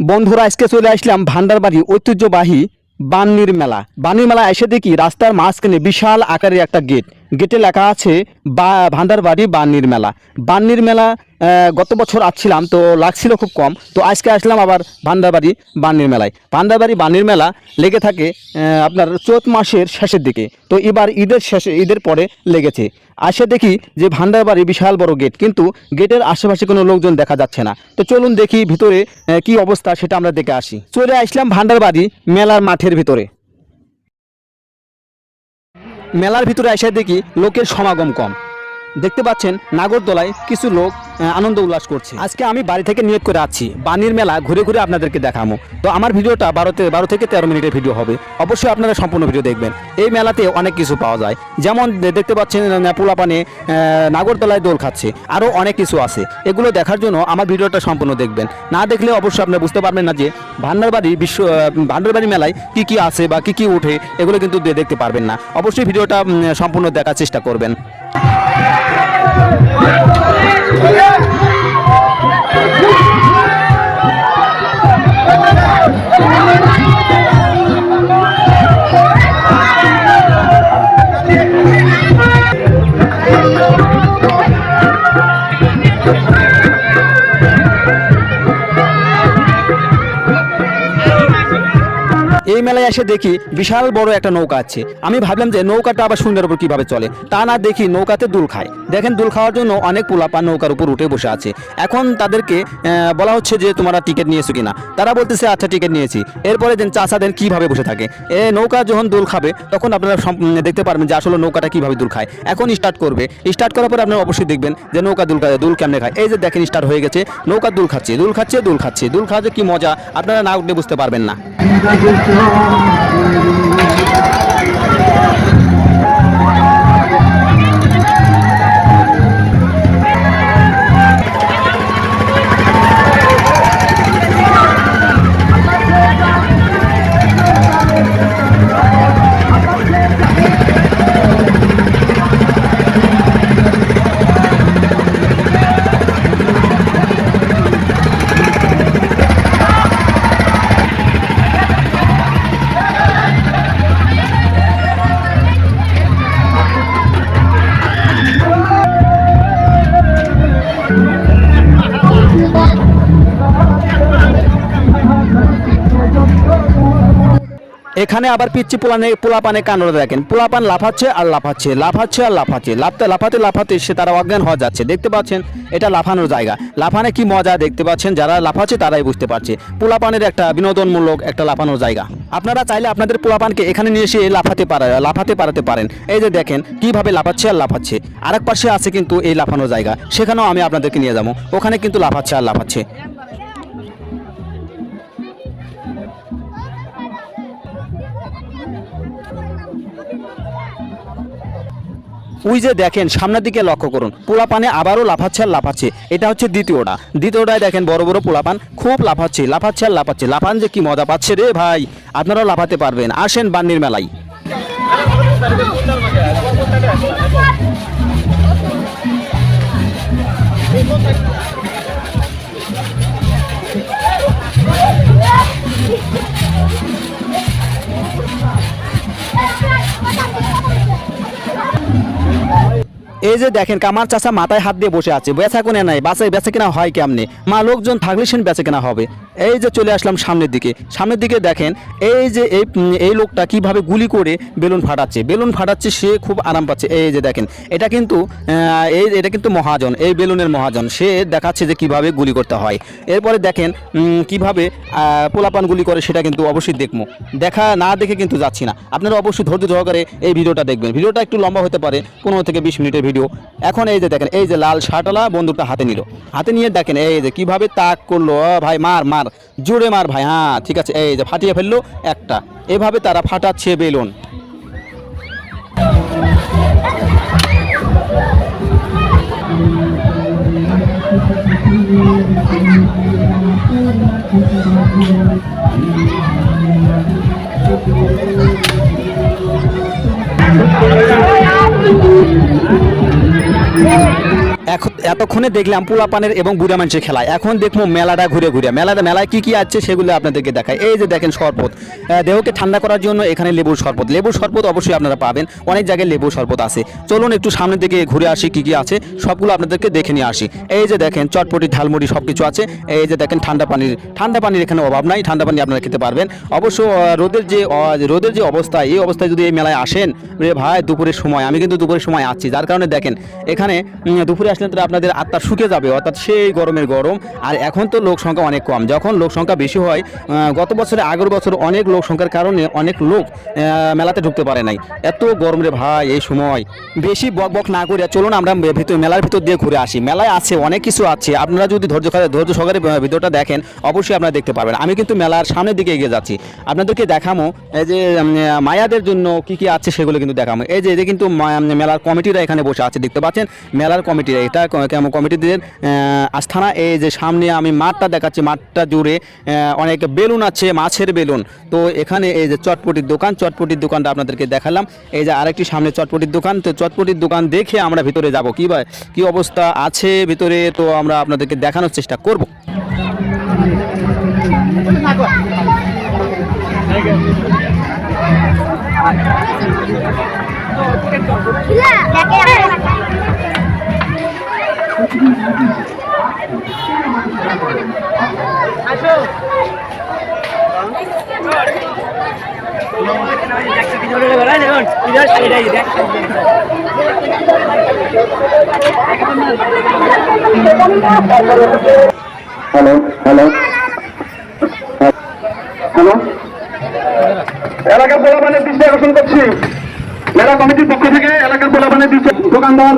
বন্ধুরা, আজকে চলে আসলাম ভান্ডারবাড়ি ঐতিহ্যবাহী বান্নির মেলা। বান্নির মেলা এসে দেখি রাস্তার মাঝখানে বিশাল আকারের একটা গেট। গেটে লেখা আছে বা, ভান্ডারবাড়ি বান্নির মেলা। বান্নির মেলা গত বছর আসছিলাম, তো লাগছিল খুব কম। তো আজকে আসলাম আবার ভান্ডারবাড়ি বান্নির মেলায়। ভান্ডারবাড়ি বান্নির মেলা লেগে থাকে আপনার চৈত মাসের শেষের দিকে। তো এবার ঈদের শেষে, ঈদের পরে লেগেছে। আসে দেখি যে ভান্ডারবাড়ি বিশাল বড় গেট, কিন্তু গেটের আশেপাশে কোনো লোকজন দেখা যাচ্ছে না। তো চলুন দেখি ভিতরে কি অবস্থা সেটা আমরা দেখে আসি। চলে আসলাম ভান্ডারবাড়ি মেলার মাঠের ভিতরে। মেলার ভিতরে এসে দেখি লোকের সমাগম কম। দেখতে পাচ্ছেন নাগরদোলায় কিছু লোক আনন্দ উল্লাস করছে। আজকে আমি বাড়ি থেকে নিয়োগ করে আছি বানির মেলা ঘুরে ঘুরে আপনাদেরকে দেখাবো তো আমার ভিডিওটা বারোতে বারো থেকে তেরো মিনিটের ভিডিও হবে। অবশ্যই আপনারা সম্পূর্ণ ভিডিও দেখবেন। এই মেলাতে অনেক কিছু পাওয়া যায়। যেমন দেখতে পাচ্ছেন পোলাপানে আহ, নাগরদোলায় দোল খাচ্ছে। আরও অনেক কিছু আছে। এগুলো দেখার জন্য আমার ভিডিওটা সম্পূর্ণ দেখবেন। না দেখলে অবশ্যই আপনি বুঝতে পারবেন না যে ভান্ডারবাড়ি বিশ্ব ভান্ডারবাড়ি মেলায় কি কি আছে বা কি কি উঠে এগুলো কিন্তু দেখতে পারবেন না। অবশ্যই ভিডিওটা সম্পূর্ণ দেখার চেষ্টা করবেন। এই মেলায় এসে দেখি বিশাল বড় একটা নৌকা আছে। আমি ভাবলাম যে নৌকাটা আবার শূন্যের উপর কীভাবে চলে। তা না, দেখি নৌকাতে দুল খায়। দেখেন, দুল খাওয়ার জন্য অনেক পোলাপা নৌকার উপর উঠে বসে আছে। এখন তাদেরকে বলা হচ্ছে যে তোমরা টিকিট নিয়েছো কিনা। তারা বলতেছে আচ্ছা টিকিট নিয়েছি। এরপরে দেন চাষা দেন, কীভাবে বসে থাকে। এ নৌকা যখন দুল খাবে, তখন আপনারা দেখতে পারবেন যে আসলে নৌকাটা কীভাবে দুল খায়। এখন স্টার্ট করবে। স্টার্ট করার পরে আপনারা অবশ্যই দেখবেন যে নৌকা দুল খায়, দুল কেমনে খায়। এই যে দেখেন স্টার্ট হয়ে গেছে। নৌকা দুল খাচ্ছে দুল খাচ্ছে দুল খাচ্ছে। দুল খাওয়াতে কি মজা, আপনারা না উঠলে বুঝতে পারবেন না। Thank you. এখানে আবার পিচ্ছি পোলানে পোলাপানে কান্ড দেখেন। পোলাপান লাফাচ্ছে আর লাফাচ্ছে লাফাচ্ছে আর লাফাচ্ছে। লাফতে লাফাতে লাফাতে সে তারা অজ্ঞান হওয়া যাচ্ছে। দেখতে পাচ্ছেন, এটা লাফানোর জায়গা। লাফানে কি মজা দেখতে পাচ্ছেন? যারা লাফাচ্ছে তারাই বুঝতে পারছে। পোলাপানের একটা বিনোদনমূলক একটা লাফানোর জায়গা। আপনারা চাইলে আপনাদের পোলাপানকে এখানে নিয়ে এসে লাফাতে পারা লাফাতে পারাতে পারেন। এই যে দেখেন, কীভাবে লাফাচ্ছে আর লাফাচ্ছে। আরেক পাশে আছে কিন্তু এই লাফানোর জায়গা। সেখানেও আমি আপনাদেরকে নিয়ে যাব। ওখানে কিন্তু লাফাচ্ছে আর লাফাচ্ছে। ওই যে দেখেন, সামনের দিকে লক্ষ্য করুন, পোলাপানে আবারও লাফাচ্ছে আর লাফাচ্ছে। এটা হচ্ছে দ্বিতীয়টা দ্বিতীয়টায় দেখেন বড় বড় পোলাপান খুব লাফাচ্ছে লাফাচ্ছে আর লাফাচ্ছে। লাফান যে কি মজা পাচ্ছে রে ভাই, আপনারাও লাফাতে পারবেন। আসেন বান্নির মেলায়। এই যে দেখেন, কামার চাষা মাথায় হাত দিয়ে বসে আছে বেচা কোনে নাই বাসে বেচা কেনা হয় কেমনে? মা লোকজন থাকলে সেন বেচা কেনা হবে? এই যে চলে আসলাম সামনের দিকে। সামনের দিকে দেখেন, এই যে এই এই লোকটা কীভাবে গুলি করে বেলুন ফাটাচ্ছে? বেলুন ফাটাচ্ছে, সে খুব আরাম পাচ্ছে। এই যে দেখেন, এটা কিন্তু এই, এটা কিন্তু মহাজন, এই বেলুনের মহাজন। সে দেখাচ্ছে যে কীভাবে গুলি করতে হয়। এরপরে দেখেন কীভাবে পোলাপান গুলি করে সেটা কিন্তু অবশ্যই দেখব। দেখা না দেখে কিন্তু যাচ্ছি না। আপনারা অবশ্যই ধৈর্য সহকারে এই ভিডিওটা দেখবেন। ভিডিওটা একটু লম্বা হতে পারে, পনেরো থেকে বিশ মিনিটের ভিডিও। এখন এই যে দেখেন, এই যে লাল শার্টওয়ালা বন্দুকটা হাতে নিল। হাতে নিয়ে দেখেন, এই যে কীভাবে তাক করল ভাই মার মার, জোরে মার ভাই হ্যাঁ ঠিক আছে, এই যে ফাটিয়ে ফেলল একটা। এভাবে তারা ফাটাচ্ছে balloon. Thank you. Thank you. এখন এতক্ষণে দেখলাম পোলাপানের এবং বুড়া মানুষের খেলায় এখন দেখব মেলাটা ঘুরে ঘুরে। মেলাটা মেলায় কী কী আছে সেগুলো আপনাদেরকে দেখায় এই যে দেখেন শরবত। দেহকে ঠান্ডা করার জন্য এখানে লেবুর শরবত। লেবুর শরবত অবশ্যই আপনারা পাবেন। অনেক জায়গায় লেবুর শরবত আছে। চলুন একটু সামনের দিকে ঘুরে আসি কী কী আছে। সবগুলো আপনাদেরকে দেখে নিয়ে আসি। এই যে দেখেন চটপটি ঢালমুড়ি সব কিছু আছে। এই যে দেখেন ঠান্ডা পানির ঠান্ডা পানির এখানে অভাব নাই। ঠান্ডা পানি আপনারা খেতে পারবেন। অবশ্য রোদের যে রোদের যে অবস্থা, এই অবস্থায় যদি এই মেলায় আসেন, রে ভাই, দুপুরের সময়, আমি কিন্তু দুপুরের সময় আছি যার কারণে দেখেন, এখানে দুপুরে আসলে তো আপনাদের আত্মা শুকে যাবে, অর্থাৎ সেই গরমের গরম। আর এখন তো লোক সংখ্যা অনেক কম। যখন লোক সংখ্যা বেশি হয় গত বছরে, আগের বছর অনেক লোক সংখ্যার কারণে অনেক লোক মেলাতে ঢুকতে পারে নাই। এত গরম রে ভাই, এই সময়। বেশি বক বক না করে চলুন আমরা ভিতর মেলার ভিতর দিয়ে ঘুরে আসি। মেলায় আছে, অনেক কিছু আছে। আপনারা যদি ধৈর্য ধৈর্য সহকারে ভিডিওটা দেখেন, অবশ্যই আপনারা দেখতে পারবেন। আমি কিন্তু মেলার সামনের দিকে এগিয়ে যাচ্ছি। আপনাদেরকে দেখামো, এই যে মায়াদের জন্য কি কি আছে সেগুলো কিন্তু দেখামো। এই যে কিন্তু মেলার কমিটিরা এখানে বসে আছে, দেখতে পাচ্ছেন? মেলার কমিটিরা এটা কমিটিদের আস্থানা, এই যে সামনে আমি মাঠটা দেখাচ্ছি, মাঠটা জুড়ে অনেক বেলুন আছে, মাছের বেলুন। তো এখানে এই যে চটপটির দোকান, চটপটির দোকানটা আপনাদেরকে দেখালাম। এই যে আরেকটি সামনে চটপটির দোকান, তো চটপটির দোকান দেখে আমরা ভিতরে যাব। কি ভাই কি অবস্থা আছে ভিতরে, তো আমরা আপনাদেরকে দেখানোর চেষ্টা করব। হ্যালো হ্যালো হ্যালো এলাকার পোলাপানের দৃষ্টি আকর্ষণ করছি। মেলা কমিটির পক্ষ থেকে দোকানদার।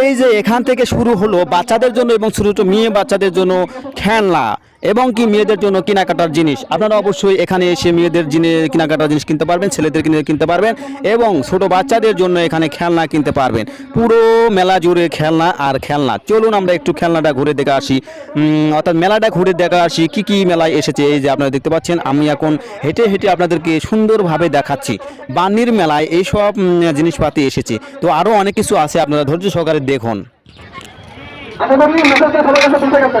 এই যে এখান থেকে শুরু হলো বাচ্চাদের জন্য এবং শুরু হচ্ছে মেয়ে বাচ্চাদের জন্য খেলনা। এবং কি মেয়েদের জন্য কেনাকাটার জিনিস? আপনারা অবশ্যই এখানে এসে মেয়েদের জিনিস কেনাকাটার জিনিস কিনতে পারবেন, ছেলেদের কিনে কিনতে পারবেন এবং ছোট বাচ্চাদের জন্য এখানে খেলনা কিনতে পারবেন। পুরো মেলা জুড়ে খেলনা আর খেলনা। চলুন আমরা একটু খেলনাটা ঘুরে দেখে আসি। অর্থাৎ মেলাটা ঘুরে দেখে আসি, কি কি মেলায় এসেছে? এই যে আপনারা দেখতে পাচ্ছেন, আমি এখন হেঁটে হেঁটে আপনাদেরকে সুন্দরভাবে দেখাচ্ছি। বান্নির মেলায় এইসব জিনিসপাতি এসেছে। তো আরও অনেক কিছু আছে, আপনারা ধৈর্য সহকারে দেখুন। আশা করি মেসেজটা সবার কাছে পৌঁছে গেছে।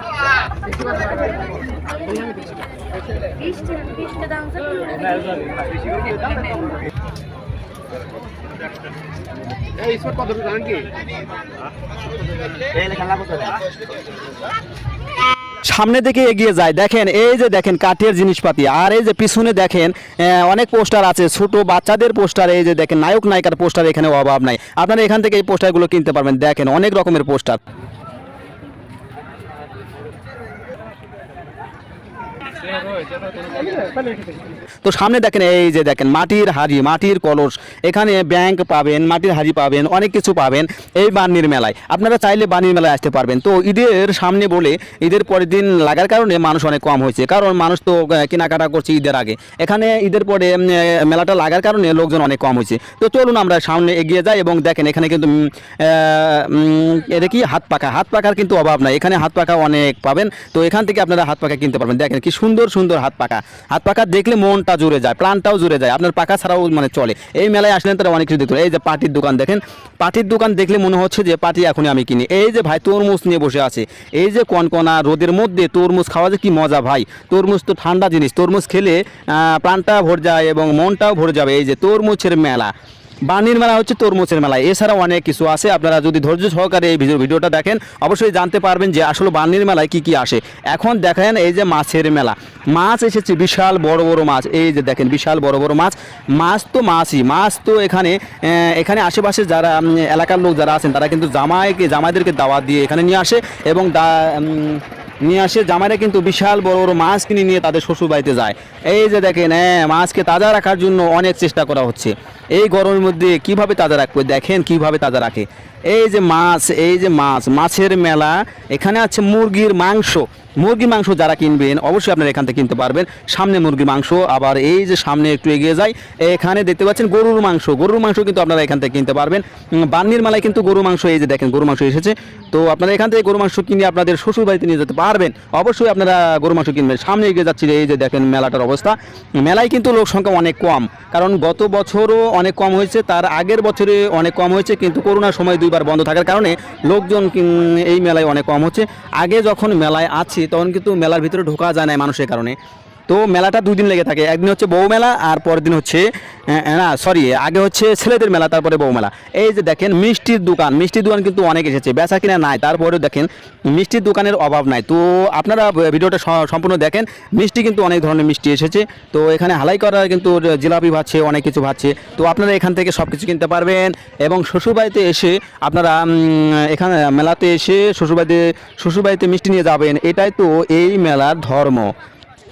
এই স্পট কত জানেন কি সামনের দিকে এগিয়ে যায়। দেখেন, এই যে দেখেন কাঠের জিনিসপাতি, আর এই যে পিছনে দেখেন অনেক পোস্টার আছে, ছোট বাচ্চাদের পোস্টার, এই যে দেখেন নায়ক নায়িকার পোস্টার এখানে অভাব নাই। আপনারা এখান থেকে এই পোস্টারগুলো কিনতে পারবেন। দেখেন, অনেক রকমের পোস্টার। তো সামনে দেখেন, এই যে দেখেন, মাটির হাড়ি, মাটির কলস, এখানে ব্যাংক পাবেন, মাটির হাড়ি পাবেন, অনেক কিছু পাবেন এই বান্নির মেলায়। আপনারা চাইলে বান্নির মেলায় আসতে পারবেন। তো ঈদের সামনে বলে ঈদের পরের দিন লাগার কারণে মানুষ অনেক কম হয়েছে, কারণ মানুষ তো কেনাকাটা করছে ঈদের আগে। এখানে ঈদের পরে মেলাটা লাগার কারণে লোকজন অনেক কম হয়েছে। তো চলুন আমরা সামনে এগিয়ে যাই এবং দেখেন, এখানে কিন্তু এটা কি হাত পাখা? হাত পাখার কিন্তু অভাব নাই। এখানে হাত পাখা অনেক পাবেন। তো এখান থেকে আপনারা হাত পাখা কিনতে পারবেন। দেখেন কি সুন্দর সুন্দর হাত পাখা। হাত পাখা দেখলে মনটা জুড়ে যায়, প্রাণটাও জুড়ে যায়, আপনার পাখা ছাড়াও মানে চলে। এই মেলায় আসলেন তারা অনেক কিছু দেখতে এই যে পাটির দোকান দেখেন, পাটির দোকান দেখলে মনে হচ্ছে যে পাটি এখনই আমি কিনি। এই যে ভাই তরমুজ নিয়ে বসে আছে, এই যে কনকনা রোদের মধ্যে তরমুজ খাওয়া যে কি মজা ভাই। তরমুজ তো ঠান্ডা জিনিস, তরমুজ খেলে প্রাণটা ভরে যায় এবং মনটাও ভরে যাবে। এই যে তরমুজের মেলা বাণীর মেলা হচ্ছে তরমুজের মেলা। এছাড়া অনেক কিছু আছে। আপনারা যদি ধৈর্য সহকারে এই ভিডিও ভিডিওটা দেখেন, অবশ্যই জানতে পারবেন যে আসলে বাণীর মেলায় কি কি আসে। এখন দেখেন এই যে মাছের মেলা। মাছ এসেছে, বিশাল বড় বড় মাছ। এই যে দেখেন, বিশাল বড় বড় মাছ। মাছ তো মাছই। মাছ তো এখানে এখানে আশেপাশে যারা এলাকার লোক যারা আছেন, তারা কিন্তু জামাইকে, জামাইদেরকে দাওয়াত দিয়ে এখানে নিয়ে আসে এবং নিয়ে আসে। জামাইরা কিন্তু বিশাল বড় বড় মাছ কিনে নিয়ে তাদের শ্বশুর বাড়িতে যায়। এই যে দেখেন হ্যাঁ মাছকে তাজা রাখার জন্য অনেক চেষ্টা করা হচ্ছে। এই গরমের মধ্যে কীভাবে তাজা রাখবে? দেখেন কীভাবে তাজা রাখে। এই যে মাছ, এই যে মাছ, মাছের মেলা, এখানে আছে মুরগির মাংস। মুরগির মাংস যারা কিনবেন, অবশ্যই আপনারা এখান থেকে কিনতে পারবেন। সামনে মুরগির মাংস, আবার এই যে সামনে একটু এগিয়ে যায় এখানে দেখতে পাচ্ছেন গরুর মাংস। গরুর মাংস কিন্তু আপনারা এখান থেকে কিনতে পারবেন। বান্নির মেলায় কিন্তু গরুর মাংস, এই যে দেখেন গরুর মাংস এসেছে। তো আপনারা এখান থেকে গরুর মাংস কিনে আপনাদের শ্বশুর বাড়িতে নিয়ে যেতে পারবেন। অবশ্যই আপনারা গরুর মাংস কিনবেন। সামনে এগিয়ে যাচ্ছি এই যে দেখেন মেলাটার অবস্থা। মেলায় কিন্তু লোক সংখ্যা অনেক কম, কারণ গত বছরও অনেক কম হয়েছে, তার আগের বছরে অনেক কম হয়েছে, কিন্তু করোনার সময় দুইবার বন্ধ থাকার কারণে লোকজন এই মেলায় অনেক কম হচ্ছে। আগে যখন মেলায় আছি, তখন কিন্তু মেলার ভিতরে ঢোকা যায় না মানুষের কারণে। তো মেলাটা দুই দিন লেগে থাকে। একদিন হচ্ছে বউ মেলা আর পরের দিন হচ্ছে না সরি আগে হচ্ছে ছেলেদের মেলা, তারপরে বউ মেলা। এই যে দেখেন মিষ্টির দোকান মিষ্টির দোকান কিন্তু অনেক এসেছে, বেচা কিনা নাই, তারপরেও দেখেন মিষ্টির দোকানের অভাব নাই। তো আপনারা ভিডিওটা সম্পূর্ণ দেখেন, মিষ্টি কিন্তু অনেক ধরনের মিষ্টি এসেছে। তো এখানে হালাই করা কিন্তু জিলাপি ভাজছে, অনেক কিছু ভাজছে। তো আপনারা এখান থেকে সব কিছু কিনতে পারবেন এবং শ্বশুরবাড়িতে এসে আপনারা এখানে মেলাতে এসে শ্বশুরবাড়িতে শ্বশুরবাড়িতে মিষ্টি নিয়ে যাবেন। এটাই তো এই মেলার ধর্ম।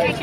Iya,